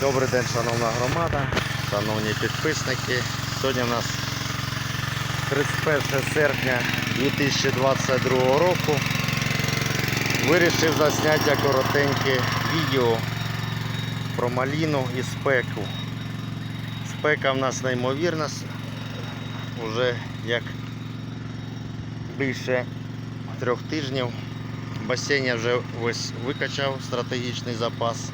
Добрий день, шановна громада, шановні підписники. Сьогодні у нас 31 серпня 2022 року. Вирішив засняти коротеньке відео про маліну і спеку. Спека в нас неймовірна, уже як більше трьох тижнів. Басейн я вже ось викачав стратегічний запас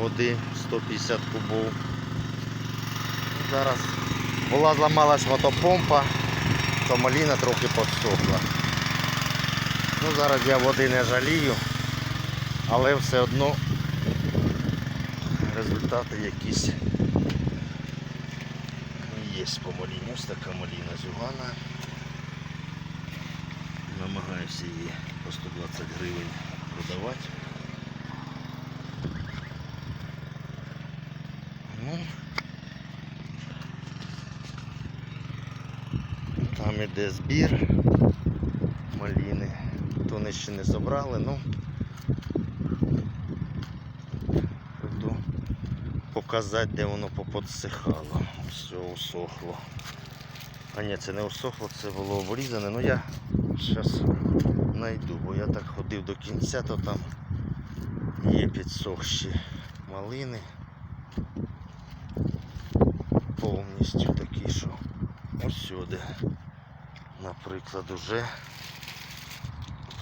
води 150 кубов. Зараз була зламалась мотопомпа, то маліна трохи підсохла. Ну, зараз я води не жалію, але все одно результати якісь є по маліні. Ось така маліна зюгана. Намагаюся її по 120 гривень продавати. Там іде збір маліни. То вони ще не забрали, ну буду показати, де воно поподсихало. Все усохло. А ні, це не усохло, це було обрізане. Ну я зараз знайду, бо я так ходив до кінця, то там є підсохші малини повністю такі, що ось наприклад, уже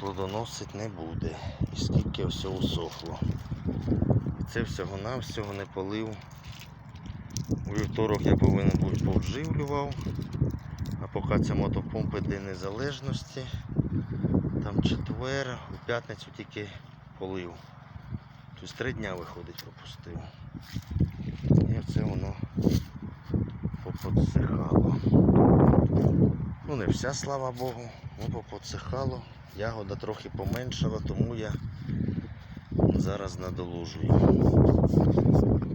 плодоносить не буде. І скільки все усохло. І це всього-навсього не полив. У вівторок я повинен бути повживлював, а поки ця мотопомпа День Незалежності, там четвер, у п'ятницю тільки полив. Тобто три дня виходить пропустив. Воно поподсихало. Ну не вся, слава Богу, ну поподсихало. Ягода трохи поменшала, тому я зараз надолужую.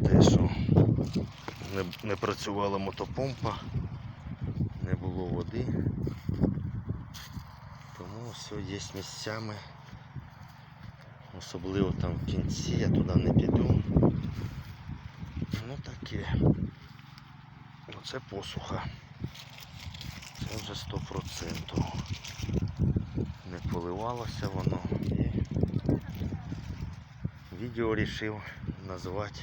Те, що не, не працювала мотопомпа, не було води. Тому все є місцями. Особливо там в кінці, я туди не піду. Ну таке. Оце посуха. Це вже 100%. Не поливалося воно і відео рішив назвати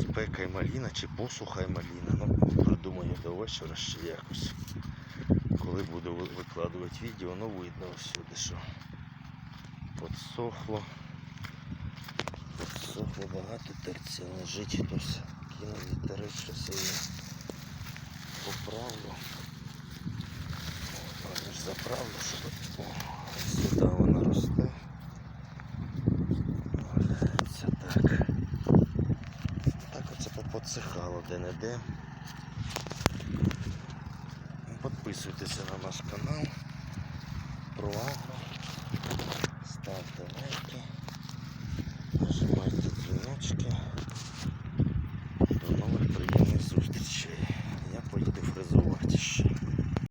спека і маліна чи посуха і маліна. Ну, придумаю до вечора ще якось. Коли буду викладувати відео, ну видно всюди, що подсохло. Подсохло багато терця лежить, хтось Підкинув вітерець, що сильно поправлю. Правда заправлю, щоб О, сюди вона росте. Валяється так. Так оце поподсихало де-не-де. Підписуйтеся на наш канал. Про агро. Ставте лайки. Нажимайте дзвіночки.